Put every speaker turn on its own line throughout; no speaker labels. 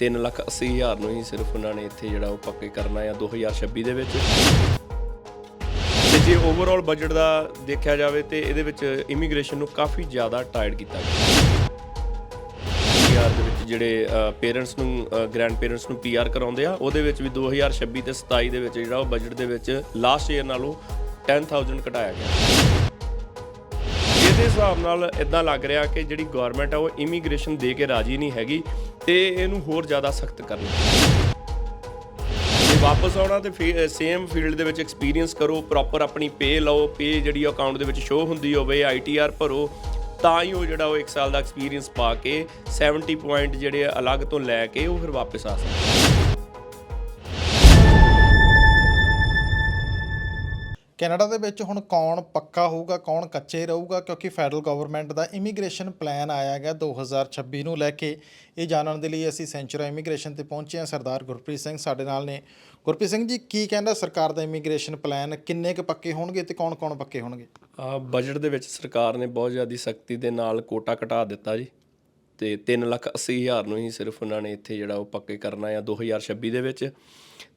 ਤਿੰਨ ਲੱਖ ਅੱਸੀ ਹਜ਼ਾਰ ਨੂੰ ਹੀ ਸਿਰਫ ਉਹਨਾਂ ਨੇ ਇੱਥੇ ਜਿਹੜਾ ਉਹ ਪੱਕੇ ਕਰਨਾ ਆ 2026 ਦੇ ਵਿੱਚ। ਤੇ ਜੇ ਓਵਰਆਲ ਬਜਟ ਦਾ ਦੇਖਿਆ ਜਾਵੇ ਤੇ ਇਹਦੇ ਵਿੱਚ ਇਮੀਗ੍ਰੇਸ਼ਨ ਨੂੰ ਕਾਫੀ ਜ਼ਿਆਦਾ ਟਾਇਰਡ ਕੀਤਾ ਗਿਆ। ਪੀਆਰ ਦੇ ਵਿੱਚ ਜਿਹੜੇ ਪੇਰੈਂਟਸ ਨੂੰ ਗ੍ਰੈਂਡ ਪੇਰੈਂਟਸ ਨੂੰ ਪੀਆਰ ਕਰਾਉਂਦੇ ਆ, ਉਹਦੇ ਵਿੱਚ ਵੀ 2026 ਤੇ 27 ਦੇ ਵਿੱਚ ਜਿਹੜਾ ਉਹ ਬਜਟ ਦੇ ਵਿੱਚ ਲਾਸਟ ਈਅਰ ਨਾਲੋਂ 10000 ਘਟਾਇਆ ਗਿਆ। ਇਹਦੇ ਹਿਸਾਬ ਨਾਲ ਇਦਾਂ ਲੱਗ ਰਿਹਾ ਕਿ ਜਿਹੜੀ ਗਵਰਨਮੈਂਟ ਆ ਉਹ ਇਮੀਗ੍ਰੇਸ਼ਨ ਦੇ ਕੇ ਰਾਜੀ ਨਹੀਂ ਹੈਗੀ। ਤੇ ਇਹਨੂੰ ਹੋਰ ਜ਼ਿਆਦਾ ਸਖਤ ਕਰਨਾ। ਜੇ ਵਾਪਸ ਆਉਣਾ ਤੇ ਸੇਮ ਫੀਲਡ ਦੇ ਵਿੱਚ ਐਕਸਪੀਰੀਅੰਸ ਕਰੋ ਪ੍ਰੋਪਰ ਆਪਣੀ ਪੇ ਲਓ ਪੇ ਜਿਹੜੀ ਅਕਾਊਂਟ ਦੇ ਵਿੱਚ ਸ਼ੋ ਹੁੰਦੀ ਹੋਵੇ ਆਈਟੀਆਰ ਭਰੋ, ਤਾਂ ਹੀ ਉਹ ਜਿਹੜਾ ਉਹ 1 ਸਾਲ ਦਾ ਐਕਸਪੀਰੀਅੰਸ ਪਾ ਕੇ 70 ਪੁਆਇੰਟ ਜਿਹੜੇ ਆ ਅਲੱਗ ਤੋਂ ਲੈ ਕੇ ਉਹ ਫਿਰ ਵਾਪਸ ਆ ਸਕਦਾ।
ਕੈਨੇਡਾ ਦੇ ਵਿੱਚ ਹੁਣ ਕੌਣ ਪੱਕਾ ਹੋਊਗਾ, ਕੌਣ ਕੱਚੇ ਰਹੂਗਾ, ਕਿਉਂਕਿ ਫੈਡਰਲ ਗਵਰਨਮੈਂਟ ਦਾ ਇਮੀਗ੍ਰੇਸ਼ਨ ਪਲਾਨ ਆਇਆ ਗਿਆ 2026 ਨੂੰ ਲੈ ਕੇ। ਇਹ ਜਾਣਨ ਦੇ ਲਈ ਅਸੀਂ ਸੈਂਚੁਰੀ ਇਮੀਗ੍ਰੇਸ਼ਨ ਤੇ ਪਹੁੰਚੇ ਹਾਂ। ਸਰਦਾਰ ਗੁਰਪ੍ਰੀਤ ਸਿੰਘ ਸਾਡੇ ਨਾਲ ਨੇ। ਗੁਰਪ੍ਰੀਤ ਸਿੰਘ ਜੀ, ਕੀ ਕਹਿੰਦਾ ਸਰਕਾਰ ਦਾ ਇਮੀਗ੍ਰੇਸ਼ਨ ਪਲਾਨ? ਕਿੰਨੇ ਕੁ ਪੱਕੇ ਹੋਣਗੇ ਤੇ ਕੌਣ-ਕੌਣ ਪੱਕੇ ਹੋਣਗੇ?
ਬਜਟ ਦੇ ਵਿੱਚ ਸਰਕਾਰ ਨੇ ਬਹੁਤ ਜ਼ਿਆਦਾ ਸਖਤੀ ਦੇ ਨਾਲ ਕੋਟਾ ਘਟਾ ਦਿੱਤਾ ਜੀ। ਤੇ 3 ਲੱਖ 80 ਹਜ਼ਾਰ ਨੂੰ ਹੀ ਸਿਰਫ ਉਹਨਾਂ ਨੇ ਇੱਥੇ ਜਿਹੜਾ ਉਹ ਪੱਕੇ ਕਰਨਾ ਆ 2026 ਦੇ ਵਿੱਚ।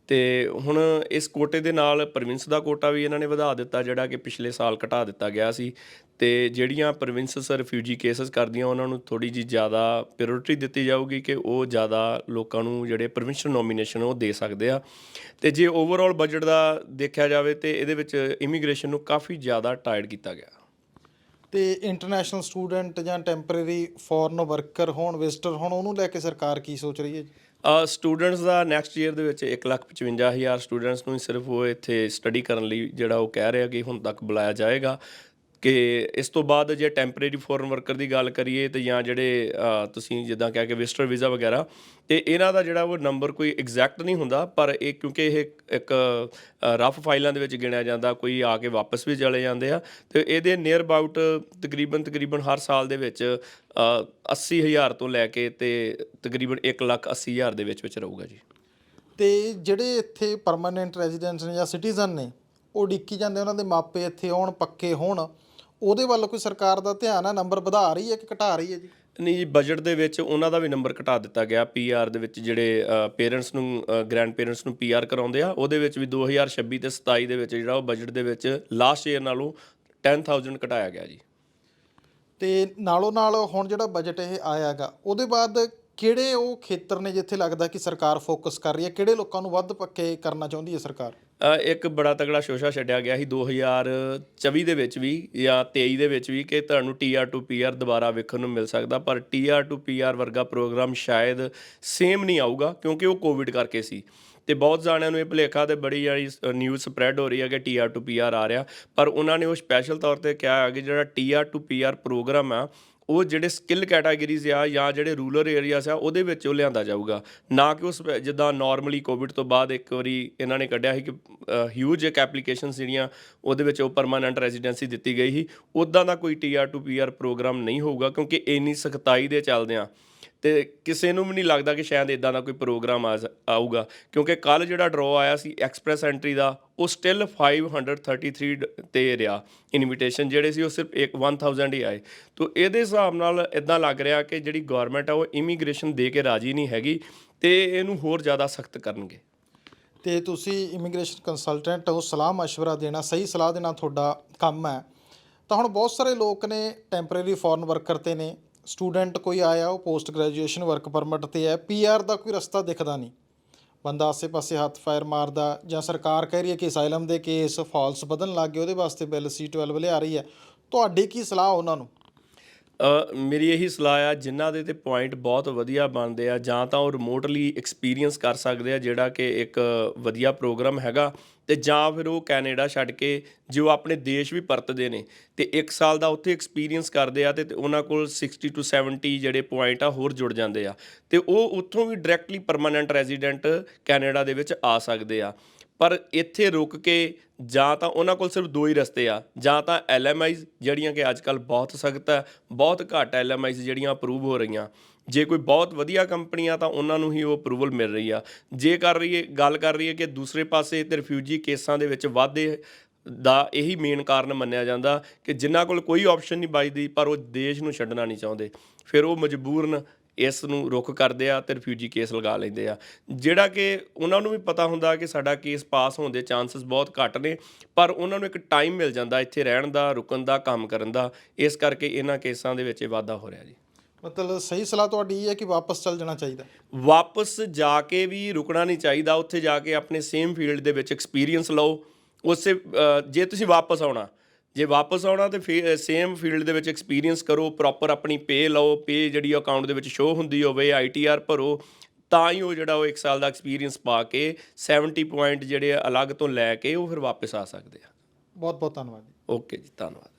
ਤੇ ਹੁਣ ਇਸ ਕੋਟੇ ਦੇ ਨਾਲ ਪ੍ਰੋਵਿੰਸ ਦਾ ਕੋਟਾ ਵੀ ਇਹਨਾਂ ਨੇ ਵਧਾ ਦਿੱਤਾ, ਜਿਹੜਾ ਕਿ ਪਿਛਲੇ ਸਾਲ ਘਟਾ ਦਿੱਤਾ ਗਿਆ ਸੀ। ਤੇ ਜਿਹੜੀਆਂ ਪ੍ਰੋਵਿੰਸਸ ਰਿਫਿਊਜੀ ਕੇਸਸ ਕਰਦੀਆਂ, ਉਹਨਾਂ ਨੂੰ ਥੋੜੀ ਜੀ ਜ਼ਿਆਦਾ ਪ੍ਰਾਇੋਰਟੀ ਦਿੱਤੀ ਜਾਊਗੀ ਕਿ ਉਹ ਜ਼ਿਆਦਾ ਲੋਕਾਂ ਨੂੰ ਜਿਹੜੇ ਪ੍ਰੋਵਿੰਸ਼ਲ ਨੋਮੀਨੇਸ਼ਨ ਉਹ ਦੇ ਸਕਦੇ ਆ। ਤੇ ਜੇ ਓਵਰਆਲ ਬਜਟ ਦਾ ਦੇਖਿਆ ਜਾਵੇ ਤੇ ਇਹਦੇ ਵਿੱਚ ਇਮੀਗ੍ਰੇਸ਼ਨ ਨੂੰ ਕਾਫੀ ਜ਼ਿਆਦਾ ਟਾਇਰਡ ਕੀਤਾ ਗਿਆ।
ਤੇ ਇੰਟਰਨੈਸ਼ਨਲ ਸਟੂਡੈਂਟ ਜਾਂ ਟੈਂਪਰੇਰੀ ਫੋਰਨ ਵਰਕਰ ਹੋਣ ਵਿਜ਼ਟਰ ਹੋਣ, ਉਹਨੂੰ ਲੈ ਕੇ ਸਰਕਾਰ ਕੀ ਸੋਚ ਰਹੀ ਹੈ ਜੀ?
ਸਟੂਡੈਂਟਸ ਦਾ ਨੈਕਸਟ ਈਅਰ ਦੇ ਵਿੱਚ 155000 ਸਟੂਡੈਂਟਸ ਨੂੰ ਸਿਰਫ ਉਹ ਇੱਥੇ ਸਟੱਡੀ ਕਰਨ ਲਈ ਜਿਹੜਾ ਉਹ ਕਹਿ ਰਿਹਾ ਕਿ ਹੁਣ ਤੱਕ ਬੁਲਾਇਆ ਜਾਏਗਾ। ਕਿ ਇਸ ਤੋਂ ਬਾਅਦ ਜੇ ਟੈਂਪਰੇਰੀ ਫੋਰਨ ਵਰਕਰ ਦੀ ਗੱਲ ਕਰੀਏ ਤੇ ਜਾਂ ਜਿਹੜੇ ਤੁਸੀਂ ਜਿੱਦਾਂ ਕਹਿ ਕੇ ਵਿਜ਼ਟਰ ਵੀਜ਼ਾ ਵਗੈਰਾ ਤੇ ਇਹਨਾਂ ਦਾ ਜਿਹੜਾ ਉਹ ਨੰਬਰ ਕੋਈ ਐਗਜ਼ੈਕਟ ਨਹੀਂ ਹੁੰਦਾ ਪਰ ਇਹ ਕਿਉਂਕਿ ਇਹ ਇੱਕ ਰਫ ਫਾਈਲਾਂ ਦੇ ਵਿੱਚ ਗਿਣਿਆ ਜਾਂਦਾ ਕੋਈ ਆ ਕੇ ਵਾਪਸ ਵੀ ਚਲੇ ਜਾਂਦੇ ਆ ਤੇ ਇਹਦੇ ਨੀਅਰ ਅਬਾਊਟ ਤਕਰੀਬਨ ਤਕਰੀਬਨ ਹਰ ਸਾਲ ਦੇ ਵਿੱਚ ਅ, 80000 ਤੋਂ ਲੈ ਕੇ ਤੇ ਤਕਰੀਬਨ 180000 ਦੇ ਵਿੱਚ ਵਿੱਚ ਰਹੂਗਾ ਜੀ।
ਤੇ ਜਿਹੜੇ ਇੱਥੇ ਪਰਮਾਨੈਂਟ ਰੈਜ਼ੀਡੈਂਟਸ ਨੇ ਜਾਂ ਸਿਟੀਜ਼ਨ ਨੇ ਉਹ ਡਿੱਕੀ ਜਾਂਦੇ ਉਹਨਾਂ ਦੇ ਮਾਪੇ ਇੱਥੇ ਆਉਣ ਪੱਕੇ ਹੋਣ। ਉਹਦੇ ਵੱਲ ਕੋਈ ਸਰਕਾਰ ਦਾ ਧਿਆਨ ਹੈ ਨੰਬਰ ਵਧਾ ਰਹੀ ਹੈ ਕਿ ਘਟਾ ਰਹੀ ਹੈ ਜੀ?
ਨਹੀਂ ਜੀ ਬਜਟ ਦੇ ਵਿੱਚ ਉਹਨਾਂ ਦਾ ਵੀ ਨੰਬਰ ਘਟਾ ਦਿੱਤਾ ਗਿਆ। ਪੀਆਰ ਦੇ ਵਿੱਚ ਜਿਹੜੇ ਪੇਰੈਂਟਸ ਨੂੰ ਗ੍ਰੈਂਡ ਪੇਰੈਂਟਸ ਨੂੰ ਪੀਆਰ ਕਰਾਉਂਦੇ ਆ ਉਹਦੇ ਵਿੱਚ ਵੀ 2026 ਤੇ 27 ਦੇ ਵਿੱਚ ਜਿਹੜਾ ਉਹ ਬਜਟ ਦੇ ਵਿੱਚ ਲਾਸਟ ਈਅਰ ਨਾਲੋਂ 10000 ਘਟਾਇਆ ਗਿਆ ਜੀ।
ਤੇ ਨਾਲੋਂ ਨਾਲ ਹੁਣ ਜਿਹੜਾ ਬਜਟ ਇਹ ਆਇਆਗਾ ਉਹਦੇ ਬਾਅਦ ਕਿਹੜੇ ਉਹ ਖੇਤਰ ਨੇ ਜਿੱਥੇ ਲੱਗਦਾ ਕਿ ਸਰਕਾਰ ਫੋਕਸ ਕਰ ਰਹੀ ਹੈ? ਕਿਹੜੇ ਲੋਕਾਂ ਨੂੰ ਵੱਧ ਪੱਕੇ ਕਰਨਾ ਚਾਹੁੰਦੀ ਹੈ ਸਰਕਾਰ?
ਇੱਕ ਬੜਾ ਤਗੜਾ ਸ਼ੋਸ਼ਾ ਛੱਡਿਆ ਗਿਆ ਸੀ 2024 ਦੇ ਵਿੱਚ ਵੀ ਜਾਂ 23 ਦੇ ਵਿੱਚ ਵੀ ਕਿ ਤੁਹਾਨੂੰ ਟੀਆਰ ਟੂ ਪੀਆਰ ਦੁਬਾਰਾ ਵੇਖਣ ਨੂੰ ਮਿਲ ਸਕਦਾ, ਪਰ ਟੀਆਰ ਟੂ ਪੀਆਰ ਵਰਗਾ ਪ੍ਰੋਗਰਾਮ ਸ਼ਾਇਦ ਸੇਮ ਨਹੀਂ ਆਊਗਾ ਕਿਉਂਕਿ ਉਹ ਕੋਵਿਡ ਕਰਕੇ ਸੀ। ਤੇ ਬਹੁਤ ਜਾਣਿਆਂ ਨੂੰ ਇਹ ਭੁਲੇਖਾ ਤੇ ਬੜੀ ਜਿਹੜੀ ਨਿਊਜ਼ ਸਪਰੈਡ ਹੋ ਰਹੀ ਹੈ ਕਿ ਟੀਆਰ ਟੂ ਪੀਆਰ ਆ ਰਿਹਾ, ਪਰ ਉਹਨਾਂ ਨੇ ਉਹ ਸਪੈਸ਼ਲ ਤੌਰ ਤੇ ਕਿਹਾ ਹੈ ਕਿ ਜਿਹੜਾ ਟੀਆਰ ਟੂ ਪੀਆਰ ਪ੍ਰੋਗਰਾਮ ਆ ਉਹ ਜਿਹੜੇ ਸਕਿੱਲ ਕੈਟਾਗਰੀਜ਼ ਆ ਜਾਂ ਜਿਹੜੇ ਰੂਰਲ ਏਰੀਆਸ ਆ, ਉਹਦੇ ਵਿੱਚ ਉਹ ਲਿਆਂਦਾ ਜਾਊਗਾ। ਨਾ ਕਿ ਉਸ ਜਿੱਦਾਂ ਨਾਰਮਲੀ ਕੋਵਿਡ ਤੋਂ ਬਾਅਦ ਇੱਕ ਵਾਰੀ ਇਹਨਾਂ ਨੇ ਕੱਢਿਆ ਸੀ ਕਿ ਹਿਊਜ ਇੱਕ ਐਪਲੀਕੇਸ਼ਨਸ ਜਿਹੜੀਆਂ, ਉਹਦੇ ਵਿੱਚ ਉਹ ਪਰਮਾਨੈਂਟ ਰੈਜ਼ੀਡੈਂਸੀ ਦਿੱਤੀ ਗਈ ਸੀ। ਉਦਾਂ ਦਾ ਕੋਈ ਟੀਆਰ ਟੂ ਪੀਆਰ ਪ੍ਰੋਗਰਾਮ ਨਹੀਂ ਹੋਊਗਾ, ਕਿਉਂਕਿ ਇੰਨੀ ਸਖਤਾਈ ਦੇ ਚੱਲਦਿਆਂ ਤੇ ਕਿਸੇ ਨੂੰ ਵੀ ਨਹੀਂ ਲੱਗਦਾ ਕਿ ਸ਼ਾਇਦ ਇਦਾਂ ਦਾ ਕੋਈ ਪ੍ਰੋਗਰਾਮ ਆ ਆਊਗਾ ਕਿਉਂਕਿ ਕੱਲ ਜਿਹੜਾ ਡਰਾਅ ਆਇਆ ਸੀ ਐਕਸਪ੍ਰੈਸ ਐਂਟਰੀ ਦਾ ਉਹ ਸਟਿਲ 533 ਡ- ਤੇ ਰਿਹਾ ਇਨਵੀਟੇਸ਼ਨ ਜਿਹੜੇ ਸੀ ਉਹ ਸਿਰਫ ਇੱਕ 1000 ਹੀ ਆਏ ਤੋਂ ਇਹਦੇ ਹਿਸਾਬ ਨਾਲ ਇਦਾਂ ਲੱਗ ਰਿਹਾ ਕਿ ਜਿਹੜੀ ਗਵਰਨਮੈਂਟ ਆ ਉਹ ਇਮੀਗ੍ਰੇਸ਼ਨ ਦੇ ਕੇ ਰਾਜੀ ਨਹੀਂ ਹੈਗੀ ਤੇ ਇਹਨੂੰ ਹੋਰ ਜ਼ਿਆਦਾ ਸਖਤ ਕਰਨਗੇ
ਤੇ ਤੁਸੀਂ ਇਮੀਗ੍ਰੇਸ਼ਨ ਕੰਸਲਟੈਂਟ ਹੋ ਸਲਾਹ مشورہ ਦੇਣਾ ਸਹੀ ਸਲਾਹ ਦੇਣਾ ਤੁਹਾਡਾ ਕੰਮ ਹੈ ਤਾਂ ਹੁਣ ਬਹੁਤ ਸਾਰੇ ਲੋਕ ਨੇ ਟੈਂਪਰੇਰੀ ਫੋਰਨ ਵਰਕਰ ਤੇ ਨੇ ਸਟੂਡੈਂਟ ਕੋਈ ਆਇਆ, ਉਹ ਪੋਸਟ ਗ੍ਰੈਜੂਏਸ਼ਨ ਵਰਕ ਪਰਮਿਟ ਤੇ ਹੈ ਪੀਆਰ ਦਾ ਕੋਈ ਰਸਤਾ ਦਿਖਦਾ ਨਹੀਂ। ਬੰਦਾ ਆਸੇ-ਪਾਸੇ ਹੱਥ ਫਾਇਰ ਮਾਰਦਾ, ਜਾਂ ਸਰਕਾਰ ਕਹਿ ਰਹੀ ਹੈ ਕਿ ਅਸਾਈਲਮ ਦੇ ਕੇਸ ਫਾਲਸ ਵਧਣ ਲੱਗ ਗਏ, ਉਹਦੇ ਵਾਸਤੇ ਬਿੱਲ C12 ਲਿਆ ਰਹੀ ਹੈ। ਤੁਹਾਡੀ ਕੀ ਸਲਾਹ ਉਹਨਾਂ ਨੂੰ?
ਮੇਰੀ ਇਹੀ ਸਲਾਹ ਆ, ਜਿਨ੍ਹਾਂ ਦੇ ਤੇ ਪੁਆਇੰਟ ਬਹੁਤ ਵਧੀਆ ਬਣਦੇ ਆ, ਜਾਂ ਤਾਂ ਉਹ ਰਿਮੋਟਲੀ ਐਕਸਪੀਰੀਅੰਸ ਕਰ ਸਕਦੇ ਆ, ਜਿਹੜਾ ਕਿ ਇੱਕ ਵਧੀਆ ਪ੍ਰੋਗਰਾਮ ਹੈਗਾ। ਤੇ ਜਾਂ ਫਿਰ ਉਹ ਕੈਨੇਡਾ ਛੱਡ ਕੇ ਜੋ ਆਪਣੇ ਦੇਸ਼ ਵੀ ਪਰਤਦੇ ਨੇ, ਤੇ 1 ਸਾਲ ਦਾ ਉੱਥੇ ਐਕਸਪੀਰੀਅੰਸ ਕਰਦੇ ਆ ਤੇ ਉਹਨਾਂ ਕੋਲ 60 ਟੂ 70 ਜਿਹੜੇ ਪੁਆਇੰਟ ਆ ਹੋਰ ਜੁੜ ਜਾਂਦੇ ਆ। ਤੇ ਉਹ ਉੱਥੋਂ ਵੀ ਡਾਇਰੈਕਟਲੀ ਪਰਮਾਨੈਂਟ ਰੈਜ਼ੀਡੈਂਟ ਕੈਨੇਡਾ ਦੇ ਵਿੱਚ ਆ ਸਕਦੇ ਆ। ਪਰ ਇੱਥੇ ਰੁਕ ਕੇ ਜਾਂ ਤਾਂ ਉਹਨਾਂ ਕੋਲ ਸਿਰਫ ਦੋ ਹੀ ਰਸਤੇ ਆ, ਜਾਂ ਤਾਂ ਐਲਐਮਆਈਜ਼ ਜਿਹੜੀਆਂ ਕਿ ਅੱਜ ਕੱਲ ਬਹੁਤ ਸਖਤ ਹੈ ਬਹੁਤ ਘੱਟ ਐਲਐਮਆਈਜ਼ ਜਿਹੜੀਆਂ ਅਪਰੂਵ ਹੋ ਰਹੀਆਂ। ਜੇ ਕੋਈ ਬਹੁਤ ਵਧੀਆ ਕੰਪਨੀ ਆ ਤਾਂ ਉਹਨਾਂ ਨੂੰ ਹੀ ਉਹ ਅਪਰੂਵਲ ਮਿਲ ਰਹੀ ਆ। ਜੇ ਕਰ ਰਹੀ ਹੈ ਗੱਲ ਕਰ ਰਹੀ ਹੈ ਕਿ ਦੂਸਰੇ ਪਾਸੇ ਤੇ ਰਿਫਿਊਜੀ ਕੇਸਾਂ ਦੇ ਵਿੱਚ ਵਾਧੇ ਦਾ ਇਹੀ ਮੇਨ ਕਾਰਨ ਮੰਨਿਆ ਜਾਂਦਾ ਕਿ ਜਿਨ੍ਹਾਂ ਕੋਲ ਕੋਈ ਆਪਸ਼ਨ ਨਹੀਂ ਬਚਦੀ, ਪਰ ਉਹ ਦੇਸ਼ ਨੂੰ ਛੱਡਣਾ ਨਹੀਂ ਚਾਹੁੰਦੇ। ਫਿਰ ਉਹ ਮਜਬੂਰਨ ਇਸ ਨੂੰ ਰੁਕ ਕਰਦੇ ਆ ਤੇ ਰਿਫਿਊਜੀ ਕੇਸ ਲਗਾ ਲੈਂਦੇ ਆ। ਜਿਹੜਾ ਕਿ ਉਹਨਾਂ ਨੂੰ ਵੀ ਪਤਾ ਹੁੰਦਾ ਕਿ ਸਾਡਾ ਕੇਸ ਪਾਸ ਹੋਣ ਦੇ ਚਾਂਸਸ ਬਹੁਤ ਘੱਟ ਨੇ, ਪਰ ਉਹਨਾਂ ਨੂੰ ਇੱਕ ਟਾਈਮ ਮਿਲ ਜਾਂਦਾ ਇੱਥੇ ਰਹਿਣ ਦਾ, ਰੁਕਣ ਦਾ, ਕੰਮ ਕਰਨ ਦਾ। ਇਸ ਕਰਕੇ ਇਹਨਾਂ ਕੇਸਾਂ ਦੇ ਵਿੱਚ ਇਹ ਵਾਧਾ ਹੋ ਰਿਹਾ ਜੀ।
ਮਤਲਬ ਸਹੀ ਸਲਾਹ ਤੁਹਾਡੀ ਇਹ ਹੈ ਕਿ ਵਾਪਸ ਚੱਲ ਜਾਣਾ ਚਾਹੀਦਾ।
ਵਾਪਸ ਜਾ ਕੇ ਵੀ ਰੁਕਣਾ ਨਹੀਂ ਚਾਹੀਦਾ ਉੱਥੇ ਜਾ ਕੇ ਆਪਣੇ ਸੇਮ ਫੀਲਡ ਦੇ ਵਿੱਚ ਐਕਸਪੀਰੀਅੰਸ ਲਓ। ਉਸੇ ਜੇ ਤੁਸੀਂ ਵਾਪਸ ਆਉਣਾ ਜੇ ਵਾਪਸ ਆਉਣਾ ਤੇ ਸੇਮ ਫੀਲਡ ਦੇ ਵਿੱਚ ਐਕਸਪੀਰੀਅੰਸ ਕਰੋ ਪ੍ਰੋਪਰ ਆਪਣੀ ਪੇ ਲਓ ਪੇ ਜਿਹੜੀ ਅਕਾਊਂਟ ਦੇ ਵਿੱਚ ਸ਼ੋ ਹੁੰਦੀ ਹੋਵੇ ਆਈਟੀਆਰ ਭਰੋ ਤਾਂ ਹੀ ਉਹ ਜਿਹੜਾ ਉਹ 1 ਸਾਲ ਦਾ ਐਕਸਪੀਰੀਅੰਸ ਪਾ ਕੇ 70 ਪੁਆਇੰਟ ਜਿਹੜੇ ਅਲੱਗ ਤੋਂ ਲੈ ਕੇ ਉਹ ਫਿਰ ਵਾਪਸ ਆ ਸਕਦੇ ਆ।
ਬਹੁਤ ਬਹੁਤ ਧੰਨਵਾਦ ਜੀ।
ਓਕੇ ਜੀ ਧੰਨਵਾਦ।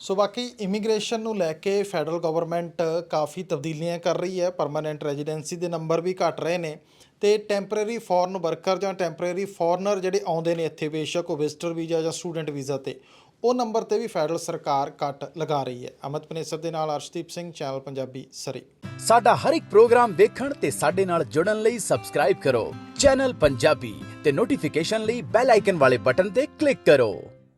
ਸੋ ਬਾਕੀ ਇਮੀਗ੍ਰੇਸ਼ਨ ਨੂੰ ਲੈ ਕੇ ਫੈਡਰਲ ਗਵਰਨਮੈਂਟ ਕਾਫੀ ਤਬਦੀਲੀਆਂ ਕਰ ਰਹੀ ਹੈ ਪਰਮਾਨੈਂਟ ਰੈਜ਼ੀਡੈਂਸੀ ਦੇ ਨੰਬਰ ਵੀ ਘਟ ਰਹੇ ਨੇ ਤੇ ਟੈਂਪਰੇਰੀ ਫੋਰਨ ਵਰਕਰ ਜਾਂ ਟੈਂਪਰੇਰੀ ਫੋਰਨਰ ਜਿਹੜੇ ਆਉਂਦੇ ਨੇ ਇੱਥੇ, ਬੇਸ਼ੱਕ ਉਹ ਵਿਜ਼ਟਰ ਵੀਜ਼ਾ ਜਾਂ ਸਟੂਡੈਂਟ ਵੀਜ਼ਾ ਤੇ, ਉਹ ਨੰਬਰ ਤੇ ਵੀ ਫੈਡਰਲ ਸਰਕਾਰ ਕੱਟ ਲਗਾ ਰਹੀ ਹੈ। ਅਮਿਤ ਪਨੇਸਰ ਦੇ ਨਾਲ ਅਰਸ਼ਦੀਪ ਸਿੰਘ, ਚੈਨਲ ਪੰਜਾਬੀ ਸਰੀ।
ਸਾਡਾ ਹਰ ਇੱਕ ਪ੍ਰੋਗਰਾਮ ਦੇਖਣ ਤੇ ਸਾਡੇ ਨਾਲ ਜੁੜਨ ਲਈ ਸਬਸਕ੍ਰਾਈਬ ਕਰੋ। ਚੈਨਲ ਪੰਜਾਬੀ ਤੇ ਨੋਟੀਫਿਕੇਸ਼ਨ ਲਈ ਬੈਲ ਆਈਕਨ ਵਾਲੇ ਬਟਨ ਤੇ ਕਲਿੱਕ ਕਰੋ।